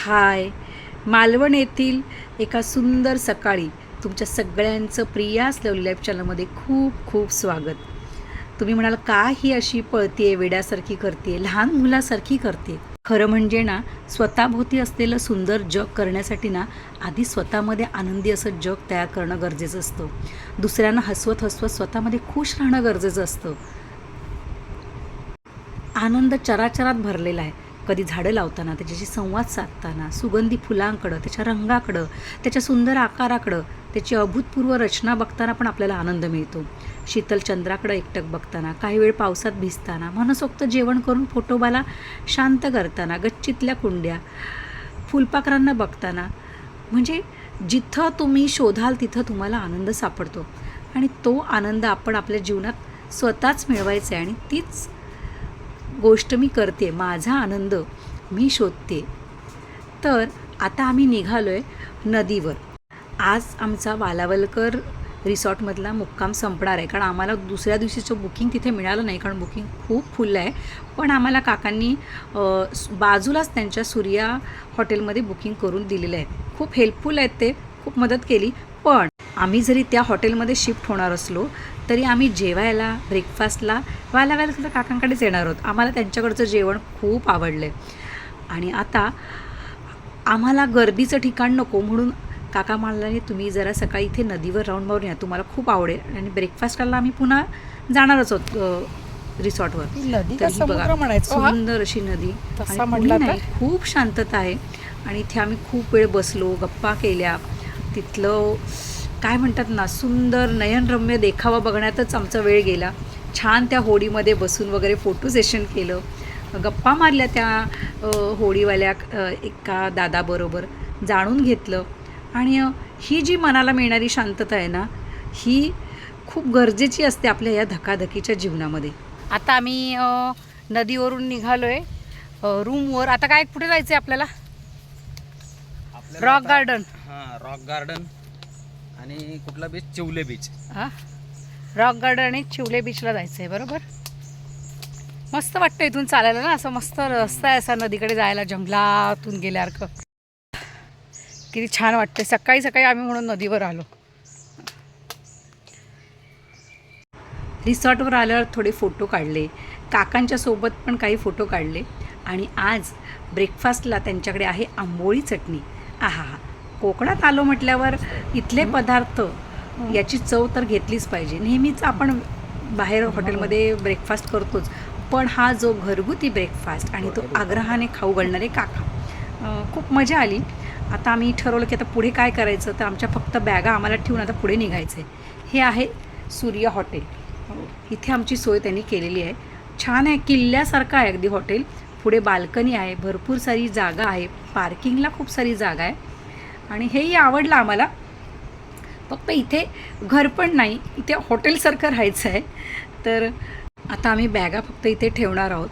हाय. मालवण येथील एका सुंदर सकाळी तुमच्या सगळ्यांचं प्रियास लवली लाईफ चॅनलमध्ये खूप खूप स्वागत. तुम्ही म्हणाल का ही अशी पळतीये वेड्यासारखी करते लहान मुलासारखी करते खरं म्हणजे ना स्वतःभोवती असलेलं सुंदर जग करण्यासाठी ना आधी स्वतःमध्ये आनंदी असं जग तयार करणं गरजेचं असतं. दुसऱ्यांना हसवत हसवत स्वतःमध्ये खुश राहणं गरजेचं असतं. आनंद चराचरात भरलेला आहे. कधी झाडं लावताना त्याच्याशी संवाद साधताना सुगंधी फुलांकडं त्याच्या रंगाकडं त्याच्या सुंदर आकाराकडं त्याची अभूतपूर्व रचना बघताना पण आपल्याला आनंद मिळतो. शीतलचंद्राकडं एकटक बघताना काही वेळ पावसात भिजताना मनसोक्त जेवण करून फोटोबाला शांत करताना गच्चीतल्या कुंड्या फुलपाखरांना बघताना म्हणजे जिथं तुम्ही शोधाल तिथं तुम्हाला आनंद सापडतो. आणि तो आनंद आपण आपल्या जीवनात स्वतःच मिळवायचा आहे आणि तीच गोष्ट मी करते माझा आनंद मी शोधते. तर आता आम्ही निघालो आहे नदीवर. आज आमचा वालावलकर रिसॉर्टमधला मुक्काम संपणार आहे कारण आम्हाला दुसऱ्या दिवशीचं बुकिंग तिथे मिळालं नाही कारण बुकिंग खूप फुल आहे. पण आम्हाला काकांनी बाजूलाच त्यांच्या सूर्या हॉटेलमध्ये बुकिंग करून दिलेलं आहे. खूप हेल्पफुल आहेत ते खूप मदत केली पण आम्ही जरी त्या हॉटेलमध्ये शिफ्ट होणार असलो तरी आम्ही जेवायला ब्रेकफास्टला वालावायला काकांकडेच येणार आहोत. आम्हाला त्यांच्याकडचं जेवण खूप आवडलं आहे आणि आता आम्हाला गर्दीचं ठिकाण नको म्हणून काका म्हणाले तुम्ही जरा सकाळी इथे नदीवर राऊंड मारून या. तुम्हाला खूप आवडेल. आणि ब्रेकफास्टला आम्ही पुन्हा जाणारच आहोत रिसॉर्टवर. बघा, म्हणायचो? हा? सुंदर अशी नदी. आणि खूप शांतता आहे. आणि इथे आम्ही खूप वेळ बसलो गप्पा केल्या. तिथलं काय म्हणतात ना सुंदर नयनरम्य देखावा बघण्यातच आमचा वेळ गेला. छान त्या होडीमध्ये बसून वगैरे फोटो सेशन केलं. गप्पा मारल्या त्या होडीवाल्या एका दादाबरोबर. जाणून घेतलं. आणि ही जी मनाला मिळणारी शांतता आहे ना ही खूप गरजेची असते आपल्या या धकाधकीच्या जीवनामध्ये. आता आम्ही नदीवरून निघालो आहे रूमवर. आता काय कुठे जायचं आहे आपल्याला रॉक गार्डन. हा रॉक गार्डन. आणि कुठला बीच चिवले बीच हां? रॉक गार्डन आणि चिवले बीचला जायचं आहे बरोबर? मस्त वाटतं इथून चालायला ना? असं मस्त रस्ता आहे असा नदीकडे जायला जंगलातून गेल्यासारखं. किती छान वाटते सकाळी सकाळी आम्ही म्हणून नदीवर आलो. रिसॉर्टवर आल्यावर थोडे फोटो काढले. काकांच्या सोबत पण काही फोटो काढले. आणि आज ब्रेकफास्टला त्यांच्याकडे आहे आंबोळी चटणी. आहा हा कोकणात आलो म्हटल्यावर इथले पदार्थ याची चव तर घेतलीच पाहिजे. नेहमीच आपण बाहेर हॉटेलमध्ये ब्रेकफास्ट करतोच. पण हा जो घरगुती ब्रेकफास्ट आणि तो आग्रहाने खाऊ घालणारे काका खूप मजा आली. आता आम्ही ठरवलं की आता पुढे काय करायचं? तर आमच्या फक्त बॅगा आम्हाला ठेवून आता पुढे निघायचं आहे हे आहे सूर्य हॉटेल. इथे आमची सोय त्यांनी केलेली आहे. छान आहे किल्ल्यासारखं आहे अगदी हॉटेल. पुढे बाल्कनी आहे भरपूर सारी जागा आहे. पार्किंगला खूप सारी जागा आहे. आणि हेही आवडलं आम्हाला. फक्त इथे घर पण नाही इथे हॉटेलसारखं राहायचं आहे. तर आता आम्ही बॅगा फक्त इथे ठेवणार आहोत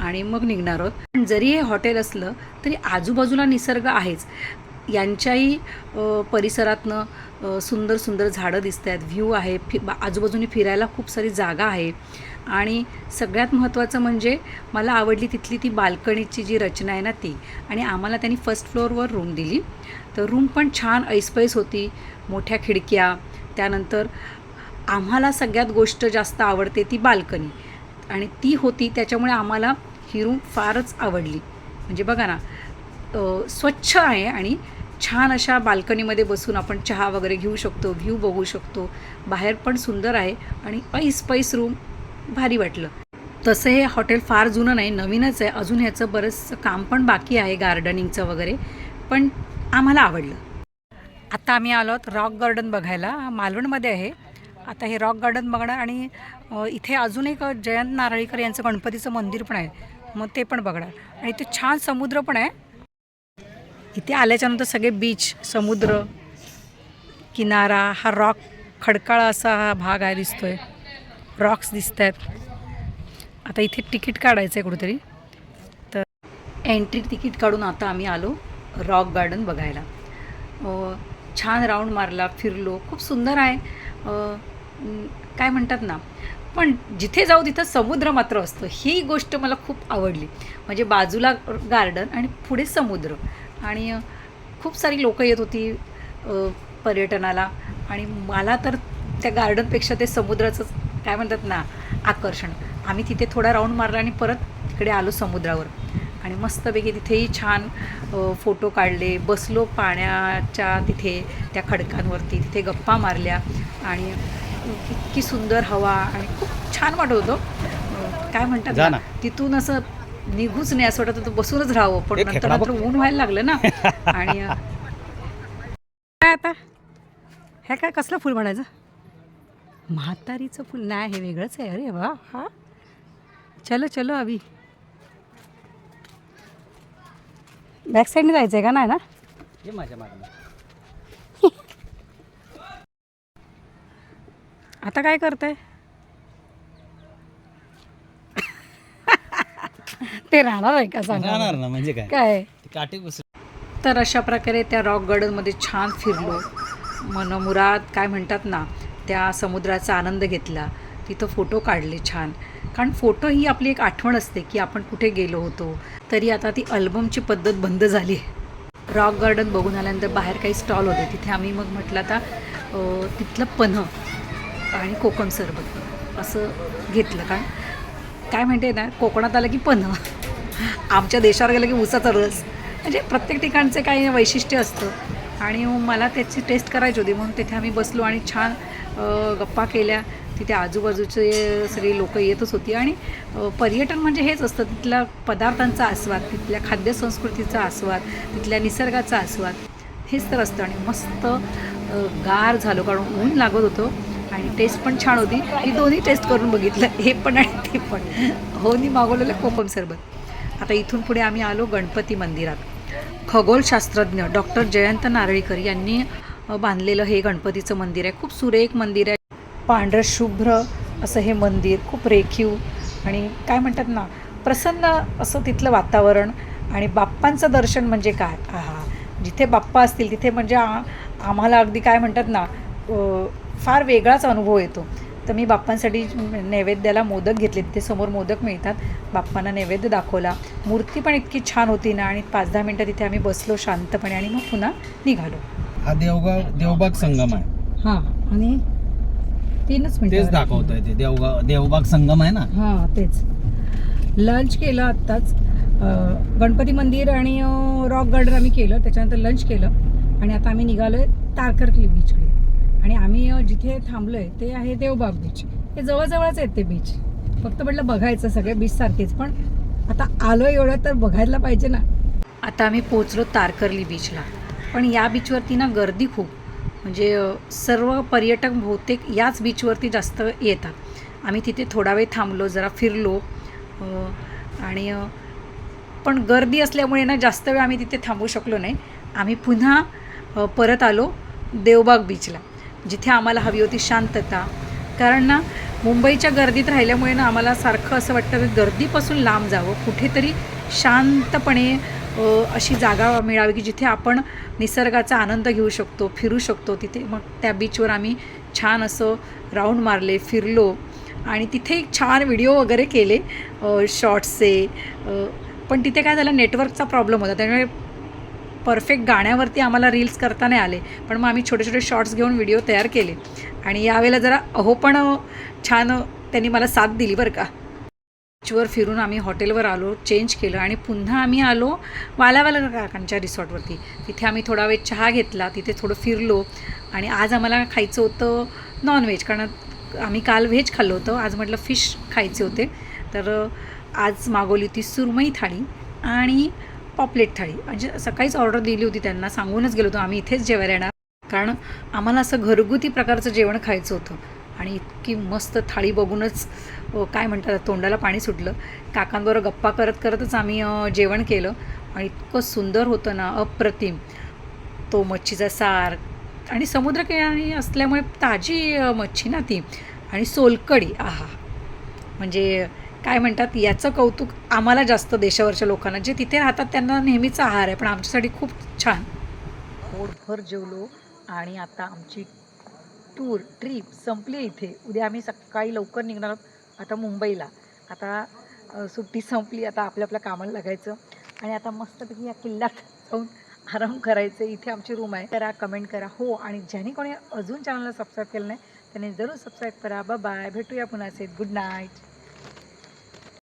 आणि मग निघणार आहोत. पण जरी हे हॉटेल असलं तरी आजूबाजूला निसर्ग आहेच. यांच्याही परिसरातनं सुंदर सुंदर झाडं दिसत आहेत व्ह्यू आहे फि बा- आजूबाजूने फिरायला खूप सारी जागा आहे. आणि सगळ्यात महत्त्वाचं म्हणजे मला आवडली तिथली ती बाल्कनीची जी रचना आहे ना ती. आणि आम्हाला त्यांनी फर्स्ट फ्लोअरवर रूम दिली. तर रूम पण छान ऐसपैस होती मोठ्या खिडक्या. त्यानंतर आम्हाला सगळ्यात गोष्ट जास्त आवडते ती बाल्कनी. आणि ती होती त्याच्यामुळे आम्हाला ही रूम फारच आवडली. म्हणजे बघा ना स्वच्छ आहे आणि छान अशा बाल्कनीमध्ये बसून आपण चहा वगैरे घेऊ शकतो व्ह्यू बघू शकतो. बाहेर पण सुंदर आहे आणि ऐस पैस रूम भारी वाटलं. तसं हे हॉटेल फार जुनं नाही नवीनच आहे. अजून ह्याचं बरंचसं काम पण बाकी आहे गार्डनिंगचं वगैरे. पण आम्हाला आवडलं. आता आम्ही आलो आहोत रॉक गार्डन बघायला. मालवणमध्ये आहे. आता हे रॉक गार्डन बघणार आणि इथे अजून एक जयंत नारळीकर यांचं गणपतीचं मंदिर पण आहे. मग ते पण बघणार. आणि इथे छान समुद्र पण आहे. इथे आल्याच्यानंतर सगळे बीच समुद्र किनारा हा रॉक खडकाळा असा हा भाग आहे दिसतोय. रॉक्स दिसत आहेत आता इथे तिकीट काढायचं आहे कुठेतरी. तर एंट्री तिकीट काढून आता आम्ही आलो. रॉक गार्डन बघायला. छान राऊंड मारला फिरलो. खूप सुंदर आहे. काय म्हणतात ना पण जिथे जाऊ तिथं समुद्र मात्र असतो. ही गोष्ट मला खूप आवडली. म्हणजे बाजूला गार्डन आणि पुढे समुद्र. आणि खूप सारी लोकं येत होती पर्यटनाला. आणि मला तर त्या गार्डनपेक्षा ते समुद्राचं काय म्हणतात ना आकर्षण. आम्ही तिथे थोडा राऊंड मारला आणि परत तिकडे आलो समुद्रावर. आणि मस्तपैकी तिथेही छान फोटो काढले. बसलो पाण्याच्या तिथे त्या खडकांवरती. तिथे गप्पा मारल्या आणि इतकी सुंदर हवा आणि खूप छान वाटत होतं. काय म्हणतात. तिथून असं निघूच नाही असं वाटत होतं. बसूनच राहावं. पण नंतर नंतर. ऊन व्हायला लागलं ना. आणि काय आता? हे काय कसलं फुल म्हणायचं? म्हातारीचं फुल. नाही हे वेगळंच आहे. अरे वा हा. चलो चलो अभि. बॅक साईडने जायचं आहे का? नाही ना? ये माझ्या मागणं आता काय करताय? ते राहणार आहे का सांगा? राहणार ना म्हणजे काय? काय? ती तर अशा प्रकारे त्या रॉक गार्डनमध्ये छान फिरलो. मनमुराद काय म्हणतात ना त्या समुद्राचा आनंद घेतला. तिथं फोटो काढले छान. कारण फोटो ही आपली एक आठवण असते की आपण कुठे गेलो होतो. तरी आता ती अल्बमची पद्धत बंद झाली रॉक गार्डन बघून आल्यानंतर बाहेर काही स्टॉल होते. तिथे आम्ही मग म्हटलं आता तिथलं पन्ह आणि कोकम सरबत असं घेतलं. कारण काय म्हणते ना कोकणात आलं की पन्ह. आमच्या देशावर गेलं की उसाचा रस. म्हणजे प्रत्येक ठिकाणचे काही वैशिष्ट्य असतं. आणि मला त्याची टेस्ट करायची होती. म्हणून तिथे आम्ही बसलो आणि छान गप्पा केल्या. तिथे आजूबाजूचे सगळी लोकं येतच होती. आणि पर्यटन म्हणजे हेच असतं तिथल्या पदार्थांचा आस्वाद तिथल्या खाद्यसंस्कृतीचा आस्वाद तिथल्या निसर्गाचा आस्वाद हेच तर असतं. आणि मस्त गार झालो कारण ऊन लागत होतं आणि टेस्ट पण छान होती. मी दोन्ही टेस्ट करून बघितलं हे पण आणि ते पण. होनी मागवलेलं कोकम सरबत. आता इथून पुढे आम्ही आलो गणपती मंदिरात. खगोलशास्त्रज्ञ डॉक्टर जयंत नारळीकर यांनी बांधलेलं हे गणपतीचं मंदिर आहे. खूप सुरेख मंदिर आहे. पांढरं शुभ्र असं हे मंदिर खूप रेखीव आणि काय म्हणतात ना प्रसन्न असं तिथलं वातावरण आणि बाप्पांचं दर्शन म्हणजे काय? आहा जिथे बाप्पा असतील तिथे म्हणजे आ- आम्हाला अगदी काय म्हणतात ना फार वेगळाच अनुभव येतो. तर मी बाप्पांसाठी नैवेद्याला मोदक घेतले तिथे समोर मोदक मिळतात. बाप्पांना नैवेद्य दाखवला. मूर्ती पण इतकी छान होती ना आणि पाच दहा मिनटं तिथे आम्ही बसलो शांतपणे आणि मग पुन्हा निघालो. हा देवगाव देवबाग संगम आहे. हां आणि तीनच तेच मिनिटं दाखवतोय ते. देवगाव देवबाग संगम आहे ना? हां तेच. लंच केलं आत्ताच. अं, गणपती मंदिर आणि अं, रॉक गार्डन आम्ही केलं. त्याच्यानंतर लंच केलं. आणि आता आम्ही निघालो आहे तारकर्ली बीचकडे आणि आम्ही अं, जिथे थांबलो आहे ते आहे देवबाग बीच हे जवळजवळच आहेत ते बीच फक्त म्हटलं बघायचं सगळे बीच सारखेच. पण आता आलो एवढं तर बघायला पाहिजे ना. आता आम्ही पोचलो तारकर्ली बीचला पण या बीचवरती ना गर्दी खूप. म्हणजे सर्व पर्यटक बहुतेक याच बीचवरती जास्त येतात. आम्ही तिथे थोडा वेळ थांबलो जरा फिरलो आणि पण गर्दी असल्यामुळे ना जास्त वेळ आम्ही तिथे थांबू शकलो नाही. आम्ही पुन्हा परत आलो देवबाग बीचला जिथे आम्हाला हवी होती शांतता. कारण ना मुंबईच्या गर्दीत राहिल्यामुळे ना आम्हाला सारखं असं वाटतं की गर्दीपासून लांब जावं कुठेतरी शांतपणे अशी जागा मिळावी की जिथे आपण निसर्गाचा आनंद घेऊ शकतो फिरू शकतो. तिथे मग त्या बीचवर आम्ही छान असं राऊंड मारले फिरलो. आणि तिथे एक छान व्हिडिओ वगैरे केले शॉर्ट्सचे पण तिथे काय झालं नेटवर्कचा प्रॉब्लेम होता. त्यामुळे परफेक्ट गाण्यावरती आम्हाला रील्स करता नाही आले. पण मग आम्ही छोटे छोटे शॉर्ट्स घेऊन व्हिडिओ तयार केले. आणि यावेळेला जरा अहो पण छान त्यांनी मला साथ दिली बरं का. बीचवर फिरून आम्ही हॉटेलवर आलो चेंज केलं आणि पुन्हा आम्ही आलो वालावाला काकांच्या रिसॉर्टवरती. तिथे आम्ही थोडा वेळ चहा घेतला तिथे थोडं फिरलो आणि आज आम्हाला खायचं होतं नॉनव्हेज कारण आम्ही काल व्हेज खाल्लं होतं आज म्हटलं फिश खायचे होते. तर आज मागवली होती सुरमई थाळी आणि पॉपलेट थाळी. म्हणजे सकाळीच ऑर्डर दिली होती त्यांना सांगूनच गेलो होतो आम्ही इथेच जेवायला येणार. कारण आम्हाला असं घरगुती प्रकारचं जेवण खायचं होतं. आणि इतकी मस्त थाळी बघूनच काय म्हणतात तोंडाला पाणी सुटलं. काकांबरोबर गप्पा करत करतच आम्ही जेवण केलं. आणि इतकं सुंदर होतं ना अप्रतिम. तो मच्छीचा सार आणि समुद्रकिनारी असल्यामुळे ताजी मच्छी ना ती. आणि सोलकडी आहा. म्हणजे काय म्हणतात याचं कौतुक आम्हाला जास्त देशावरच्या लोकांना जे तिथे राहतात त्यांना नेहमीचा आहार आहे पण आमच्यासाठी खूप छान. पोटभर जेवलो आणि आता आमची टूर ट्रीप संपली इथे. उद्या आम्ही सकाळी लवकर निघणार आहोत. आता मुंबईला. आता सुट्टी संपली. आता आपल्या आपल्या कामाला लागायचं. आणि आता मस्तपैकी या किल्ल्यात जाऊन आराम करायचे. इथे आमची रूम आहे. करा कमेंट करा. हो आणि ज्याने कोणी अजून चॅनलला सबस्क्राईब केलं नाही त्याने जरूर सबस्क्राईब करा. बाय भेटूया पुन्हा असेल गुड नाईट